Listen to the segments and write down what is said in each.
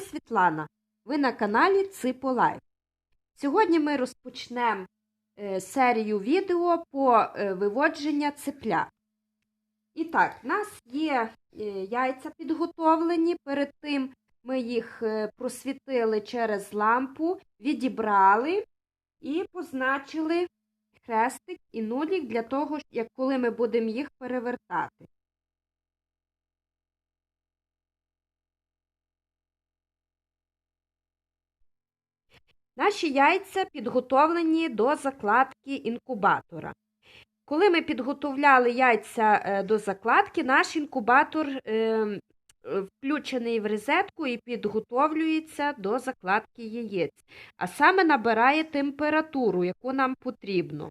Світлана. Ви на каналі Ципо Лайф. Сьогодні ми розпочнемо е, серію відео по е, виводження цепля. І так, в нас є е, яйця підготовлені. Перед тим ми їх просвітили через лампу, відібрали і позначили хрестик і нулік для того, як коли ми будемо їх перевертати. Наші яйця підготовлені до закладки інкубатора. Коли ми підготовляли яйця е, до закладки, наш інкубатор е, включений в розетку і підготовлюється до закладки яєць, а саме набирає температуру, яку нам потрібно.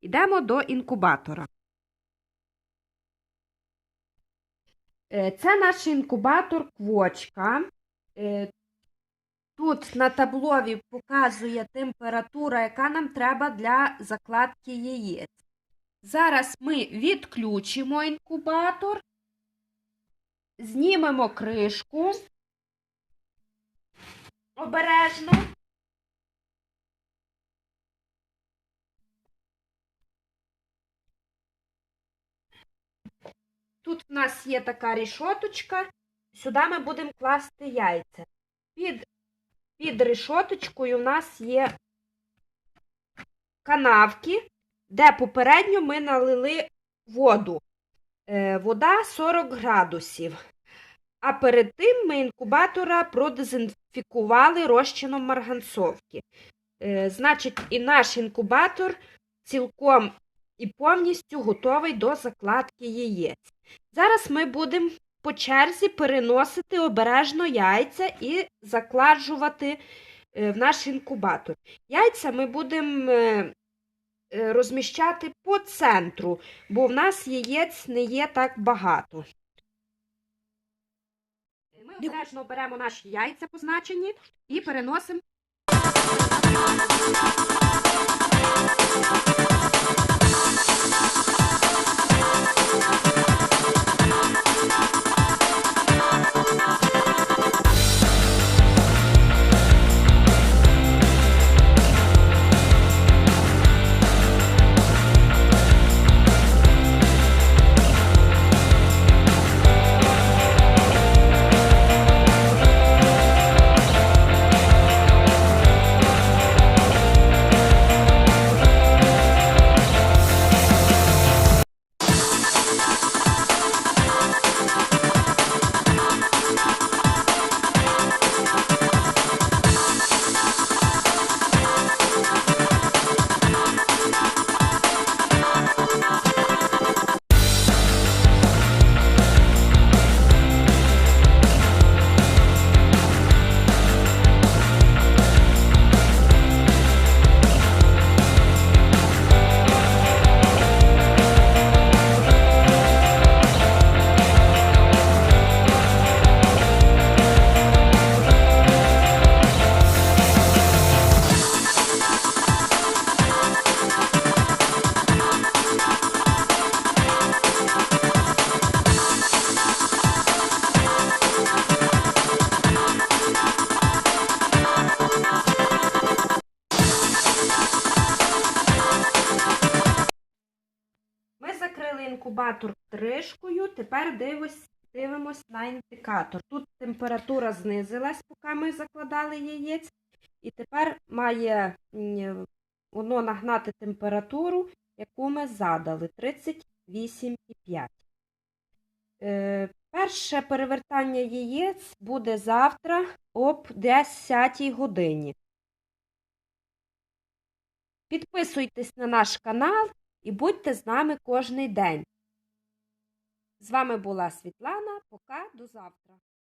Йдемо до інкубатора. Е, Це наш інкубатор квочка. Тут на таблові показує температура, яка нам треба для закладки яєць. Зараз ми відключимо інкубатор, знімемо кришку обережно. Тут в нас є така рішоточка, сюди ми будемо класти яйця. Під під решоточкою у нас є канавки, де попередньо ми налили воду. Е, вода 40 градусів. А перед тим ми інкубатора продезінфікували розчином марганцовки. Е, значить, і наш інкубатор цілком і повністю готовий до закладки яєць. Зараз ми будемо по черзі переносити обережно яйця і закладжувати в наш інкубатор. Яйця ми будемо розміщати по центру, бо в нас яєць не є так багато. Ми обережно беремо наші яйця позначені і переносимо. Ми інкубатор кришкою, тепер дивимось, на індикатор. Тут температура знизилась, поки ми закладали яєць, і тепер має воно нагнати температуру, яку ми задали 38,5. Е, перше перевертання яєць буде завтра об 10 годині. Підписуйтесь на наш канал і будьте з нами кожний день. З вами була Світлана. Пока, до завтра.